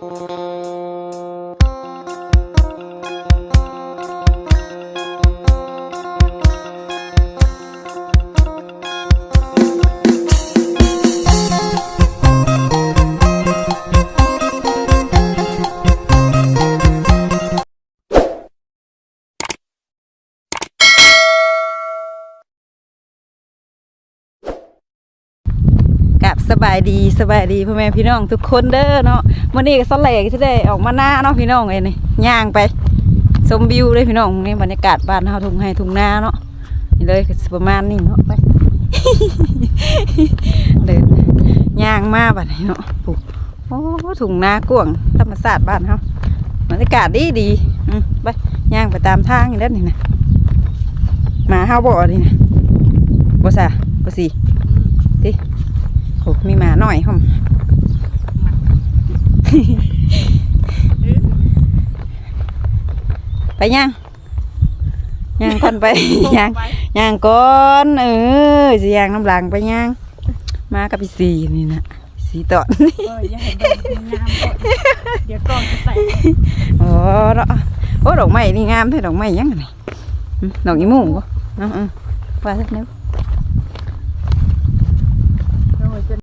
กับายดีสบายดีพ่อแม่พี่น้องทุกคนเด้อเนาะวันนี้ก็สแลกที่ได้ออกมาหน้าเนาะพี่น้องเอ้นี่ย่างไปชมวิวเลยพี่น้องนี่บรรยากาศบ้านเฮาทุ่งไห้ทุ่งนาเนาะนี่เลยก็ประมาณนี้เนาะไปเดินย่างมาบัดนี้เนาะปุ๊โอ้ทุ่งนากว้างธรรมชาติบ้านเฮาบรรยากาศดีดีไปย่างไปตามทางนี่เด้อนี่นะหมาเฮาบ่อนี่นะบ่ซะบ่สิติโอ้ มีหมาหน่อยห่มไปย่างย่างก่อนไปย่างย่างก่อนเออสิย่างน้ำหลังไปย่าง มากับพี่สีนี่นะสีตอนเอออย่าให้เบิ่งงามก่อนเดี๋ยวกล้องจะใส่โอ้เนาะโอ้ดอกไม้นี่งามแท้ดอกไม้ยังไงดอกอีหมูบ่เนาะเออว่าสักนิด โอ้ยจน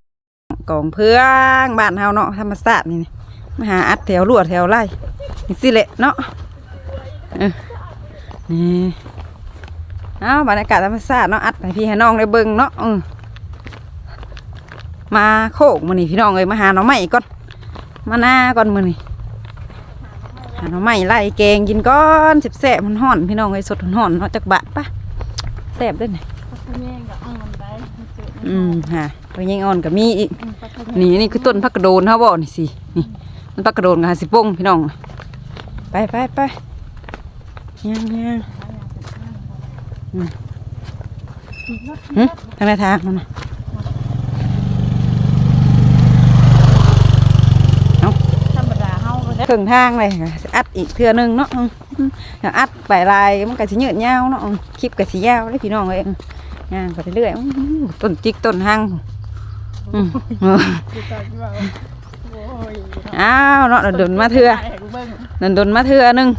กองเพื่องบ้านเฮาเนาะธรรมศาสตร์นี่นะมาหาอัดแถวลวดแถวไร่นี่สิแหละเนาะเออนี่เอาบรรยากาศธรรมศาสตร์เนาะอัดให้พี่ให้น้องได้เบิ่งเนาะเออมาโคกมื้อนี้พี่น้องเอ้ยมาหาหน่อไม้ก่อนมาหน้าก่อนมื้อนี้หาหน่อไม้ไล่แกงกินก่อนแซ่บๆมันฮ้อนพี่น้องเอ้ยสดฮ้อนๆเนาะจักบาทปะแซ่บเด้อนี่พักแม่งก็อ่อนได้มันเกิดอืมฮะ ไปยิงอ่อนก็มีอีกนี่นี่คือต้นพักกระโดนเขาบอกนี่สินี่มันพักกระโดนกับหาสิโป้งพี่น้อง ไปไปไปย่างย่างอืมทางไหนทางมันนะธรรมดาเฮาเลยครึ่งทางเลยอัดอีกเทื่อนึงเนาะอย่างอัดไปลายมันก็สิยืดยาวเนาะคลิปก็สิยาวเลยพี่น้องเลยอืมย่างไปเรื่อยต้นจิกต้นหาง อืมเออคือตอนที่ว่าโอ้ยอ้าวเนาะเดินมาเทื่อให้กูเบิ่งนันดนมาเทื่อหนึง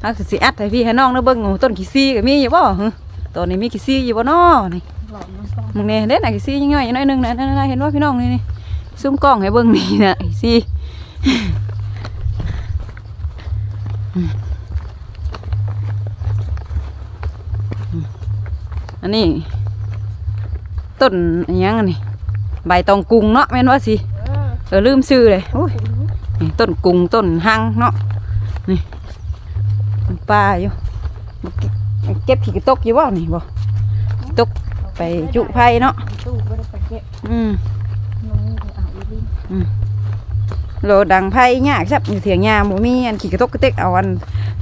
เอาสิอัดให้พี่ให้น้องเด้อเบิ่งโอ้ต้นขี้ซี่ก็มีอยู่บ่หึตอนนี้มีขี้ซี่อยู่บ่น้อนี่หลอมมันต้องมึงนี่เด้น่ะขี้ซี่ย่อยๆอยู่หน้อยหนึงนะนั่นๆๆเห็นว่าพี่น้องนี่นี่ซูมกล้องให้เบิ่งนี่น่ะขี้ซี่อืมอืมอันนี้ต้นอันยังอันนี้ ใบตองกุงเนาะแม่นว่าสิเออเออลืมชื่อเลยโอ้ยนี่ต้นกุงต้นหังเนาะนี่มันปลาอยู่มาเก็บเก็บขี้กระตกอยู่บ่นี่บ่ขี้ตกไปจุไผ่เนาะตู้บ่ได้ไปเก็บอืมน้องเอาอีลิงโลดังไผ่ยากซับอยู่เถียงยามบ่มีอันขี้กระตกกระเตกเอาอัน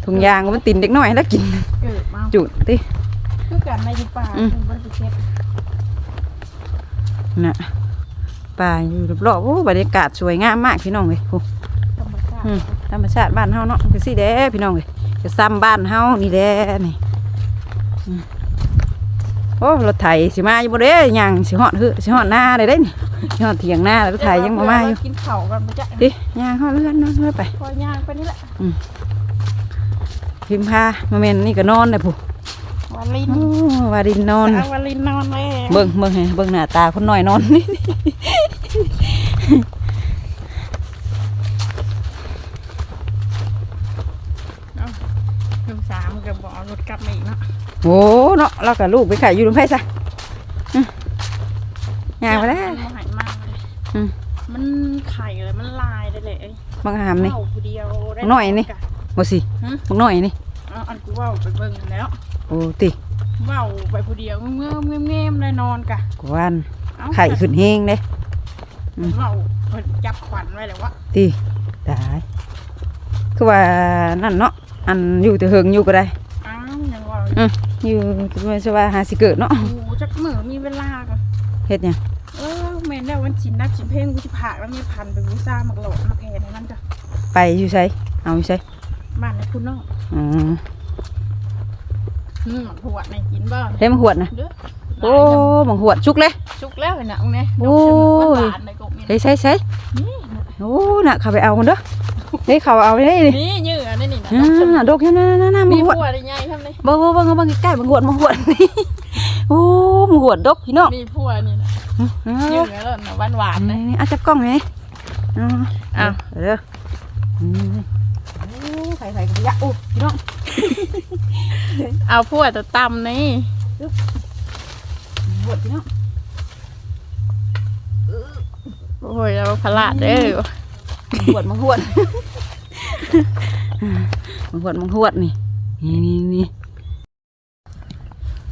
ถุงยางมันตินเด็กน้อยแล้วกินเกิดมาจุดติคือกันในที่ป่าอืมเพิ่นบ่ได้ไปเก็บน่ะ ป่าอยู่รอบๆโอ้บรรยากาศสวยงามมากพี่น้องเอ้ยโอ้ธรรมชาติอืมธรรมชาติบ้านเฮาเนาะก็สิเด้พี่น้องเอ้ยก็ซ้ำบ้านเฮานี่แหละนี่อืมโอ้รถไถสิมาอยู่บ่เด้ยังสิฮอดเฮือสิฮอดหน้าได้เด้นี่สิฮอดเถียงหน้าแล้วรถไถยังบ่มาอยู่กินข้าวกันบ่จ๊ะดิย่างฮอดเรือนเนาะเรือนไปพอย่างไปนี่แหละพิมพามาแม่นนี่ก็นอนได้ผู้วาลินโอ้วาดินนอนเอาวาลินนอนเลยเบิ่งเบิ่งให้เบิ่งหน้าตาคนน้อยนอนนี่ ลูกสามก็บอกรถกลับมาอีกเนาะโอ้เนาะเรากับลูกไปขายอยู่ตรงไผซะอื้อย่างไปแล้ว มันหายมากเลยอืม มันไข่เลยมันลายได้เลยเอ้ยบางหามนี่เว้าผู้เดียวได้หน่อยนี่ กะ บ่สิฮะบางน้อยนี่ เอาอันกูเว่าไปเบิ่งแล้วโอ้ติเว่าไปผู้เดียวเงื่อมเงียมๆได้นอนกะกวนเอ้าไข่ขึ้นเฮงเด้อืม เว่าเพิ่นจับขวัญไว้แล้ววะติตายคือว่านั่นเนาะอันอยู่แต่เฮิงอยู่ก็ได้อ้าวยังเว่าอืมอยู่คือว่าสิว่าหาสิเกิดเนาะกูจักมือมีเวลากันเฮ็ดหยังเออแม่นแล้ววันชินนักชินเพลงกูสิพากแล้วมีพันไปบูซ่ามักหลอกมาแพนให้มันจ้ะไปอยู่ไสเอาอยู่ไสบ้านในคุณน้องอ๋ออืมหัวในกินบ้างเฮ็ดมาหวดนะเด้อโอ้บังหวดชุกเลยชุกแล้วเห็นน่ะมึงเนี่ยโอ้ย หวานๆในกบนี่ใส่ใส่ใส่นี่นะโอ้น่ะเขาไปเอาคนเด้อเฮ้ยเขาเอาไปได้ดินี่ยื้ออันนี้นี่นะอ่าดอกอยู่นั่นนั่นนั่นมีมีหวดผัวได้ไงทำเลยบ่บ่บ่เอาบังใกล้ๆบังหวดบังหวดนี่โอ้บังหวดดอกพี่น้องมีผัวนี่นะอ้ายื้วอแล้วนะหวานหวานๆนี่นะนี่เอาจับกล้องไหมอ่าอ้าวเด้ออืมโอ้ใส่ใส่กระยะโอ้พี่น้องเอาผัวตัวต่ำนี่หวดพี่น้อง โอ้ยเราพลาดเด้อบังหวดบังหวดบังหวดบังหวดนี่ นี่นี่นี่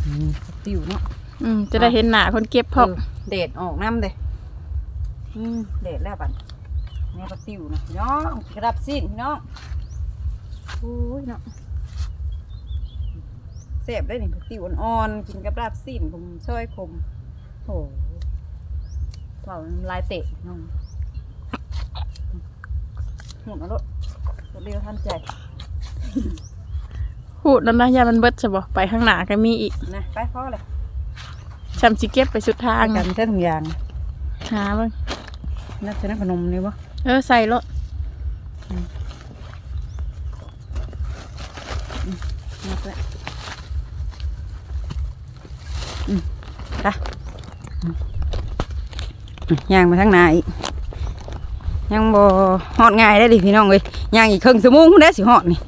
อืมติวเนาะอืมจะได้เห็นหน้าคนเก็บพร้อมเออเดดออกน้ำเด้อืมเดดแล้วบัดนี่ปลาติวนะพี่น้องกระดับสิ้นพี่น้องโอ้ยเนาะเสบได้นี่ปลาติวอ่อนๆกินกับลาบสิ้นผมช่วยคมโอ้ เปล่าน้ำลายเตะน้องหุ่นเอารถรถเร็วทันใจพูดแล้วนะยามันเบิดจะบอกไปข้างหน้าก็มีอีกนะไปพ่อเลยชำชิเก็บไปสุดทางกันใช้ถุงยางหาเบ้างน่าจะน่าพนมนี่บ่เออใส่รถนับแล้วอืมไปอืม ย่างมาทางหน้าอีกยังบ่ฮอดง่ายได้อดิพี่น้องเอ้ยย่างอีกครึ่งชั่วโมงพุ่นได้สิฮอดนี่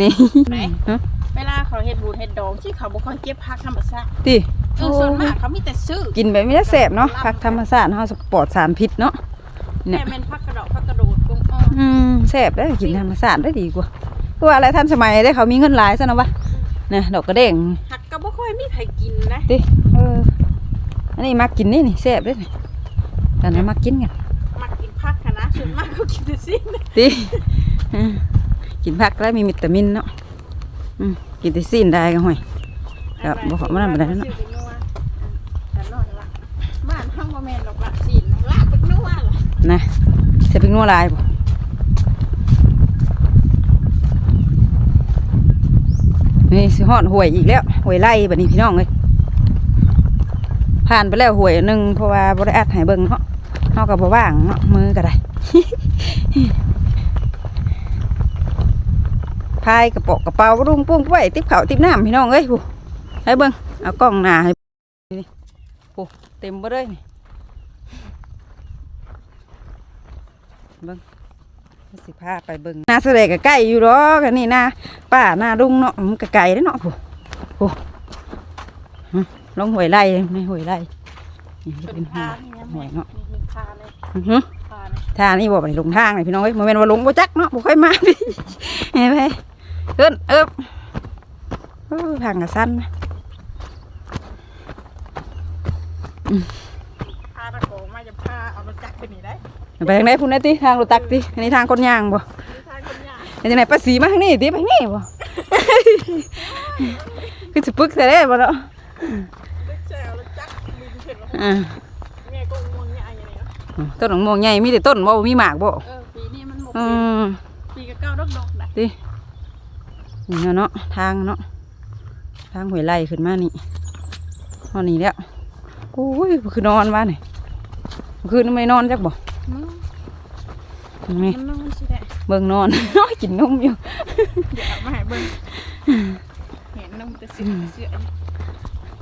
นี่ไหนฮะเวลาเขาเฮ็ดบุญเฮ็ดดองที่เขาบ่ค่อยเก็บผักธรรมชาติติเออส่วนมากเขามีแต่ซื้อกินแบบไม่ได้แสบเนาะผักธรรมชาติเฮาสปลอดสารพิษเนาะเนี่ยแต่แม่นผักกระดอกผักกระโดดกุ้งอ้ออืมแสบได้อกินธรรมชาติได้ดีกว่าคือว่าอะไรทันสมัยได้เขามีเงินหลายซะนะวะเนี่ยดอกกระเด้งผักก็บ่ค่อยมีใครกินนะติเอออันนี้มากินนี่นี่แซ่บเด้วยนี่ ตอนนั้นมากินกันมักกินผักค่ะนะส่วนมากเขากินแต่สิ้นติเออกินผักแล้วมีวิตามินเนาะอืมกินแต่ซีนได้ก็ห่วยครับบ่ขอมานั่นบ่ได้เนาะซื้อเป็นนัวแต่นอนละบ้านห้องบ่แม่นดอกละสินลากเป็นนัวล่ะนะจะเป็นนัวลายบ่นี่สิฮอดหวยอีกแล้วหวยไล่บัดนี้พี่น้องเอ้ยผ่านไปแล้วหวยหนึงเพราะว่าบ่ได้อัดให้เบิ่งเนาะ เฮาก็บ่ว่างเนาะมือก็ได้พายกระเป๋ากระเป๋ารุงปุ้งไว้ติบเขาติ๊บน้ำพี่น้องเอ้ยผู้ให้เบิ่งเอากล้องหน้าให้นี่โอ้เต็มบ่เลยนี่เบิ่งสิพาไปเบิ่งนาแสดงก็ใกล้อยู่ดอกันนี้นาป้าหน้าลุงเนาะมันก็ไกลเด้เนาะผู้โอ้ฮะลงหวยไร่ในหวยไร่นี่เป็นหัวพานี่นะหวยเนาะ หือพาเลยทางนี่บอกไปลงทางเลยพี่น้องเอ้ยโมเมนว่าลงบ่จักเนาะบ่ค่อยมาพี่เห็นไหมเอิ้นเอิบโอ้ยทางกระสั้นนะพาตะโกมาจะพาเอารถจักรไปนี่ได้ไปทางไหนพุ่นนะติทางรถตักติอันนี้ทางคนย่างบ่มีทางคนยากไปทางไหนป้าสีมาทางนี้ติไปทางนี้บ่คือสิปึกแต่ได้บ่เนาะลึกแซวรถจักรมีเห็นว่าอ่า ต้นหนองม่วงใหญ่มีแต่ต้นบ่บ่มีหมากบ่เออปีนี้มันหมดอืมปีก็เก้าดอกดอกๆนะตินี่เนาะเนาะทางเนาะทางหวยไล่ขึ้นมานี่ตอนนี้แล้วโอ้ยคือนอนว่านี่เมื่อคืนไม่นอนจักบ่มันนี่มันนอนสิได้เบิ่งนอนกินนมอยู่เดี๋ยวเอามาให้เบิ่งเห็นนมแต่เสือเสือ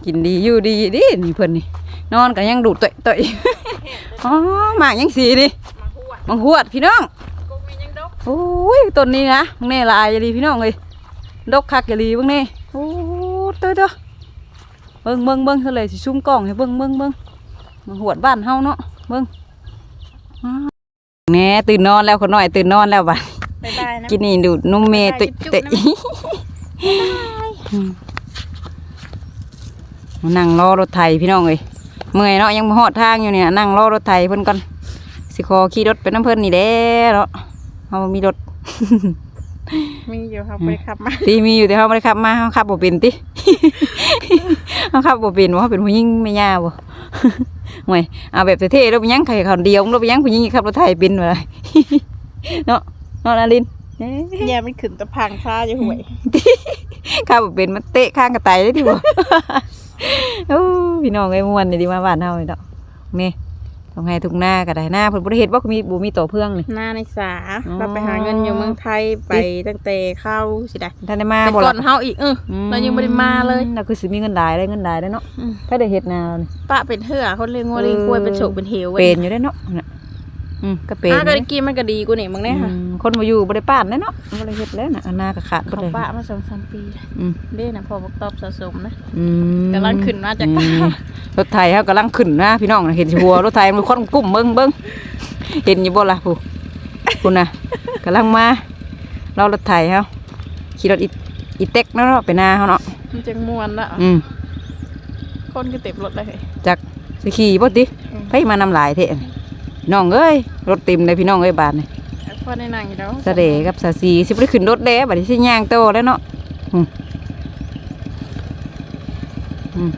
กินดีอยู่ดีดินี่เพิ่นนี่นอนกันยังดูดต่อยต่อย อ๋อหมากยังสีดิมาหัวมังหวดพี่น้องกงมียังดอกโอ้ยต้นนี้นะมึงแน่ลายอย่าดีพี่น้องเลยดกคักอย่าดีเบิ่งแน่โอ้เตัวเตัวเบิ่งเบิ่งเบิ่งเท่าไหร่สิซุ่มกล้องให้เบิ่งเบิ่งเบิ่งมังหวดบ้านเฮาเนาะเบิ่งอ้าวแหน่ตื่นนอนแล้วคนน้อยตื่นนอนแล้วบัดบ๊ายบายนะ กินนี่ดูดนมเมตุจุ๊บเตะนะมานั่งรอรถไถพี่น้องเอ้ย เมื่อยเนาะยังบ่ฮอดทางอยู่เนี่ยนั่งรอรถไถเพิ่นก่อนสิขอขี่รถไปน้ำเพิ่นนี่แหละเนาะเฮาบ่มีรถมีอยู่ครับไปขับมาตีมีอยู่แต่เฮาบ่ได้ขับมาเฮาขับบ่เป็นติเฮาขับบ่เป็นว่าเฮาเป็นผู้หญิงแม่ย่าบ่ห่วยเอาแบบเท่ๆแล้วไปยังใครคนเดียวแล้วไปยังผู้หญิงขับรถไถเป็นว่าเนาะเนาะนารินเอ๊ะแย่มันขึ้นตะพังคาอยู่ห่วยข้าวบ่เป็นมันเตะข้างกระต่ายได้ดิบ่ โอ้พี่น้องไอ้ยม่วนนี่ดีมาบ้านเฮานี่ดอกนี่ต้องให้ทุกหน้าก็ได้หน้าเพิ่นบ่ได้เฮ็ดบ่คือมีบ่มีตัวเพื่องนี่หน้าในสาอ๋อเราไปหาเงินอยู่เมืองไทยไปตั้งแต่เข้าสิได้ท่านได้มาแต่บ่ก่อล่ะนเฮาอีกเอออเรายังบ่ได้มาเลยเราคือสิมีเงินหลายได้เงินหลายได้เนาะอืมถ้าได้เฮ็ดนาเรานี่ปะเป็นเถื่อคนเลี้ยงงัวเลี้ยงกล้วยเป็นโฉกเป็นเหวว้ยเป็นอยู่ได้เนาะน่ะ อืมก็เป็นอะก็อยู่ได้กินมันก็ดีกว่านี่มึงแน่ค่ะอืมคนบ่อยู่บ่ได้ป้านได้เนาะบ่ได้เฮ็ดแล้วน่ะอันนาก็ขาดบ่เขาได้ปะมาสองสามปีแล้วอืมเด้นะพอบอกตอบสะสมนะ อืมกำลังขึ้นมาจากอืมรถไถเฮากำลังขึ้นนะพี่น้องน่ะเห็นหัวรถไถมันคนกุ้มเบิ่งเบิ่งเห็นอยู่บ่ล่ะผู้คุณน่ะกำลังมาเรารถไถเฮาขี่รถอีอีเต็กเนาะไปนาเฮาเนาะมันจังมวนละอืม คนก็เต็มรถเลย จักสิขี่บ่ติอืมไผมานำหลายเถอะ น้องเอ้ยรถเต็มเลยพี่น้องเอ้ยบาดนี่พอในหนังอยู่แล้วสะเดกับสาสีสิบ่ได้ขึ้นรถแล้วบัดนี้สิย่างโตแล้วเนาะอืมอืม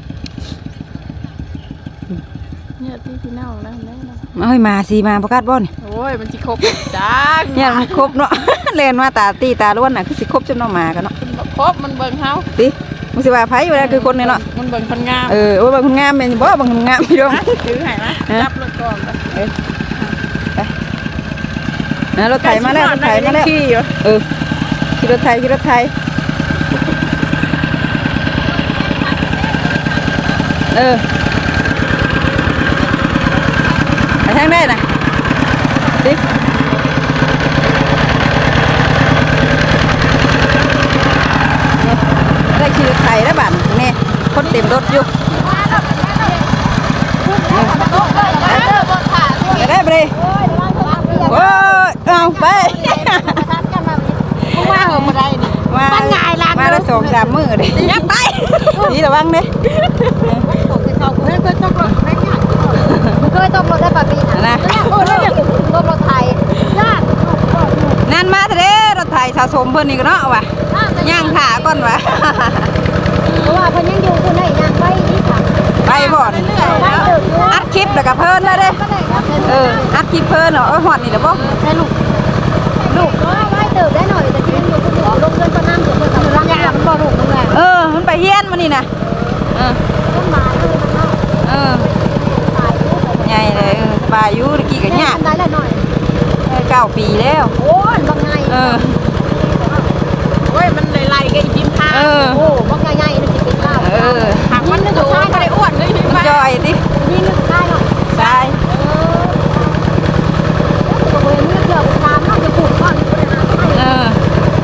เนี่ยที่พี่น้องแล้วแน่นอนเอ้ยมาสิมาประกาศบ่นี่โอ้ยมันสิครบจังเนี่ยมันครบเนาะเล่นมาตาตีตาล้วนน่ะคือสิครบจนเนาะมากันเนาะมันบ่ครบมันเบิ่งเฮาติมึงสิว่าไผอยู่แล้วคือคนนี่เนาะมันเบิ่งคนงามเออโอ้ยบางคนงามแม่นบ่บางคนงามพี่น้องถือให้นะฮะรับรถก่อนไป นะรถไถมาแล้วรถไถมาแล้วขี่อยู่เออขี่รถไถขี่รถไถเออไปทางได้น่ะดิได้ขี่รถไถแล้วบัดนี่คนเต็มรถอยู่ไปได้ไปเลยโอ้ย เอาไปมาเหอะบ่ได้นี่มาบ้านใหญ่ร้านมาแล้วสองสามมือเลยยับไปนี่ระวังเด้เคยต้องรถไม่ยากเคยตกรถได้ป่ะพี่นะโอ้แล้วจะตกรถไทยยากนั่นมาเถอะเด้รถไถสะสมเพิ่นนี่ก็เนาะว่ะย่างขาก่อนว่ะเพราะว่าเพิ่นยังอยู่คุณได้ยังไปนี่ค่ะไปบ่อนอัดคลิปแล้วก็เพิ่นแล้วเด้เอออัด คลิปเพิ่นเนาะเออฮอดนี่แล้วบ่ใช่ลูกลูกก็ไว้เติบได้หน่อยแต่กินอยู่คุณหมอลงเงินก็น้ำอยู่เพิ่นกำลังยามบ่ลูกมึงแหละเออมันไปเฮียนมานี่นะเออต้นไม้เลยมันเนาะเออตายอยู่ใหญ่เลยเออสบายอยู่ตะกี้ก็ยากได้ละหน่อยเออเก้าปีแล้วโอ้ยบ่ไงเออโอ้ยมันไหลๆก็อีพิมพ์ทางเออโอ้บ่ไงไงมันสิเป็นข้าวเออหากมันสูงก็ได้อ้วนเลยพี่มันมาจอยดินี่นึกได้เนาะ ทราย เออตัวเองนี่เกี่ยวกับน้ำน่าจะปลูกข้าวนี่ก็ได้นะ เออ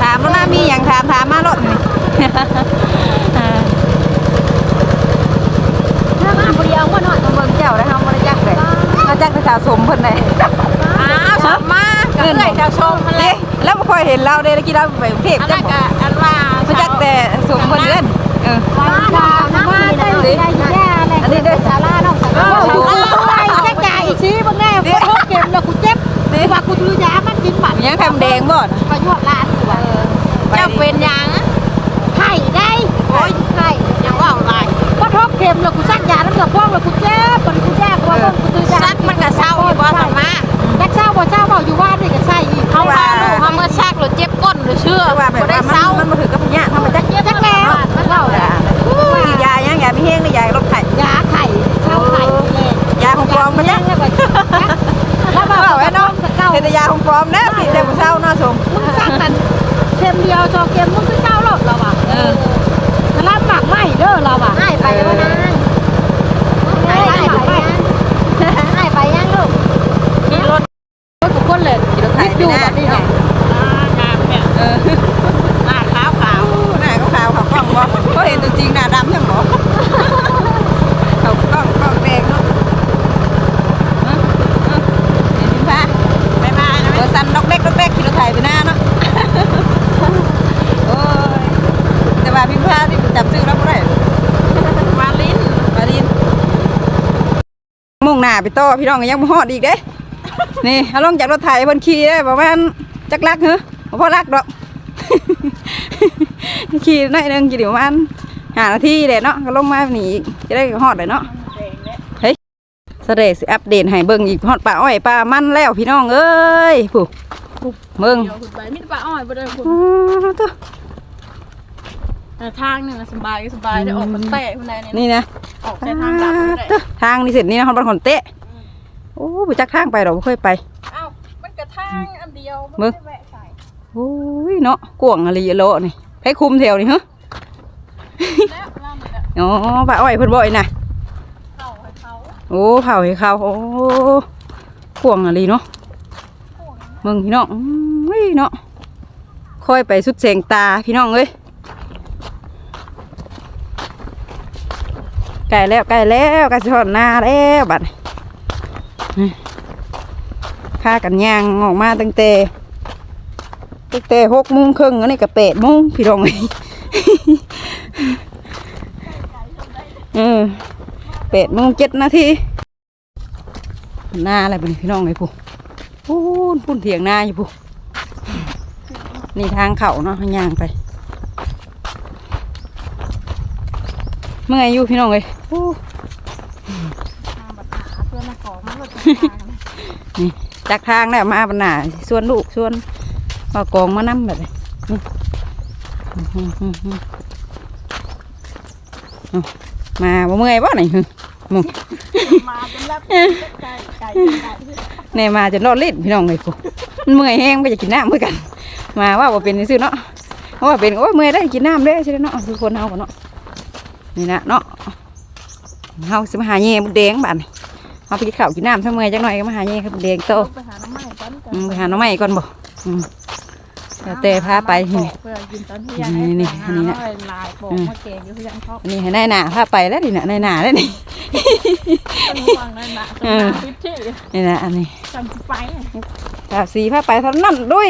ถามแล้วนะมีอย่างถามถามมารถนี่ เออ ถ้ามาบ่เดียวว่าหน่อย เบิ่งเจ้าได้เฮาบ่ได้จักเลยมาจักแต่สะสมเพิ่นได้ อ้าวสมมาก็เลยจะชมมันเล เด้ ย แล้วบ่ค่อยเห็น ที่เราไปเทพอันจันั้กนบ่ก็อันว่ามาจักแต่สมเพิ่นเด้นเออว่าว่าน้ำมันได้ได้แย่เลยอันนี้เด้อสาราน้องสาราโอ้ยแค่ใจชี้บ่แน่กูทุกเกมแล้วกูเจ็บว่ากูถือยามันกินบัตรยังทำแดงบ่น่ะประโยชน์ล้านตัวเจ้าเป็นหยังไข่ได้โอ้ยไข่ยังว่าอะไรว่าทุกเกมแล้วกูซักยาแล้วก็พ่วงแล้วกูเจ็บมันกูแย่กว่ากูถือยาซักมันก็เศร้าอยู่บ่สมมาจักเศร้าบ่เศร้าบ่อยู่บ้านนี่ก็ใช่อีกเขาว่าลูก เขาเมื่อซักหรือเจ็บก้นหรือเชื่อว่าแบบบ่ได้ว่าเศร้ามันมันบ่ถึงกับพญะทำมาจักจักแล้วมันเล่าอะอุ้ยยายังยามีแห้งนี่ยาลดไข้ยาไข่เช่าไข่เลยยาของปลอมมันจักแล้วเว้าไว้เนาะเฮ็ดแต่ยาของปลอมแล้วสิแต่บ่เศร้าเนาะสมมึงสั่งกันเค็มเดียวจอเค็มมึงคือเจ้าหรอกเราอะ เออ กระลำหมักไหมเด้อเราอะให้ไปแล้วนะให้ไปยังให้ไปยังลูก ขี่รถ ทุกคนเลย ขี่รถไถ คิด ไป อยู่ หน้า แบบนี้ เนาะ เนาะ งามเนี่ย เออ หน้าขาวขาว หน้าขาวๆเขากล้องบ่เขาเห็นตัวจริงหน้าดำยังบ่เขากล้องกล้องแดงเนาะเออเออเห็นป่ะ บ๊ายบายนะ เออสั่นดอกเล็กดอกเล็กขี่รถไถไปหน้าเนาะ โอ้ยแต่ว่าพิมพ์พาที่จับซื้อแล้วบ่ได้ วาลิน มาดินมุ่งหน้าไปต่อพี่น้องก็ยังบ่ฮอดอีกเด้ นี่เอาลงจากรถไถเพิ่นขี่ได้ประมาณจักลักเหรอบ่พอลักดอก ขี่หน่อยหนึงกี่เดี๋ยวประมาณห้านาทีแหละเนาะก็ลงมาหนีอีกจะได้ฮอดเลยเนาะเฮ้ยสเดสิอัปเดตให้เบิ่งอีกฮอดป่าอ้อยป่ามันแล้วพี่น้องเอ้ยผู้เบิ่งเดี๋ยวคุณไปมิตรป้าอ้อยบ่ได้คุณ อ๋อตัว แต่ทางนี่นะสบายสบายได้ออกมาเตะคนใดเนี่ยนี่นะออกแต่ทางลัดบ่ได้ทางนี่เสร็จนี่นะฮอดบ้านขอนเตะโอ้ไปจักทางไปเราเคยไปเอ้ามันกระทางอันเดียวมึไม่งได้แวะใส่โอ้ยเนาะกวางอะไรโลนี่ให้คุมแถวนี่ฮะแล้วล่ามันอะอ๋อป้าอ้อยเพิ่นบ่อยนะเข้าให้เขาโอ้เผาให้เขาโอ้กวางอะไรเนาะพวกนั้นมึงพี่น้องอุ้ยเนาะค่อยไปสุดเสียงตาพี่น้องเอ้ย ใกล้แล้วใกล้แล้วกล้สิทอดหน้าแล้วบัดนี้นี่พากันย่างออกมาตั้งแต่ตั้งแต่หกโมงครึ่งอันนี้ก็แปดโมงพี่น้องเอ้ยเออแปดโมงเจ็ดนาทีหน้าอะไรบัดนี้พี่น้องเอ้ยผู้พูนพูนเถียงนาอยู่พูนี่ทางเขาเนาะย่างไป เมื่อยอยู่พี่น้องเลยโอ้ทางบัตรหาเพื่อนมาขอมันหลุดทางนะนี่จากทางแล้วมาบรรณาส่วนลูกส่วนมากองมานั่แบบนี้นี่อื้อหือหือเอามาบ่เมื่อยบ่ไหนหึมึงมาจนรับไก่ไก่ไก่แน่มาจะนอนลิ้นพี่น้องเลยกูมันเมื่อยแห้งไปจะกินน้ำเมื่อกัน มาว่าว่าเป็นซื่อเนาะเพราะว่าเป็นโอ้ยเมื่อยได้กินน้ำได้ใช่ไหมเนาะคือคนเฮากันเนาะ นี่นะเนาะเฮาสิมาหาเย่บุแดงบ้านนี่เฮาไปกินข้าวกินน้ำถ้าเมื่อยจังหน่อยก็มาหาเย่ครับบุแดงโตไปหาน้ำไม้กันกันอืมไปหาหน้องใหม่ก่อนบ่อืมแล้วแต่พาไปนี่ เพื่อกินตอนเที่ยงนี่นี่อันนี้นะให้ลายโป่งมาเกงอยู่ที่ยังเขาอันนี้ให้นายหนาพาไปแล้วนี่นะนายหนาแล้วนี่ ต้องห่วงนั่นนะสมาธิที่นี่นะอันนี้จำไปภาพสีพาไปเท่านั้นด้วย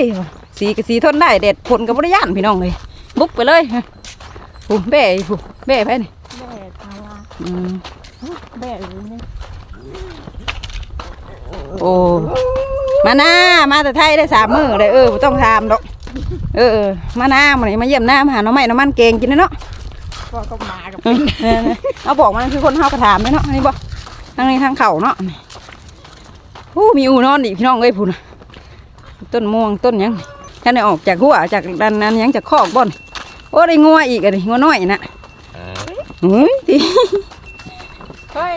สีกับสีทนได้เด็ดผลกับบริยานพี่น้องเลยบุกไปเลย ผู้เบ้ผู้เบ้ไปนี่แบ่ทาราอืมแบ่อยู่นี่โอ้มาหน้ามาแต่ไทยได้สามมือเลยเออบ่ต้องทำดอกเออเออมาหน้ามานี่มาเยี่ยมหน้ามาหาหน้องใหม่น้ำมันเกงกินนะเนาะก็ก็มากับเออเออเออเอาบอกมันคือคนเฮากระถามเลยเนาะอันนี้บอกทางนี้ทางเข่าเนาะโอ้มีอูนอนดิพี่น้องเอ้ยพูนน่ะต้นม่วงต้นหยังท่านได้ออกจากหัวจากดันนั้นหยังจากคอกบ่อน โอ้ได้งัวอีกอะดิงัวน้อยน่ะเฮ้ยติเฮ้ย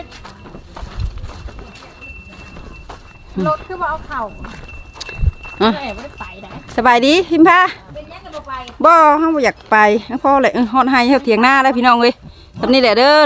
รถคือว่าเอาเข่าแม่ไม่ได้ไปไหนสบายดีพิมพาเป็นยังกันบ่ไปบ่เฮาบ่อยากไปพ่อเลยเออฮอดให้เฮาเถียงหน้าแล้วพี่น้องเอ้ยตอนนี้แหละเด้อ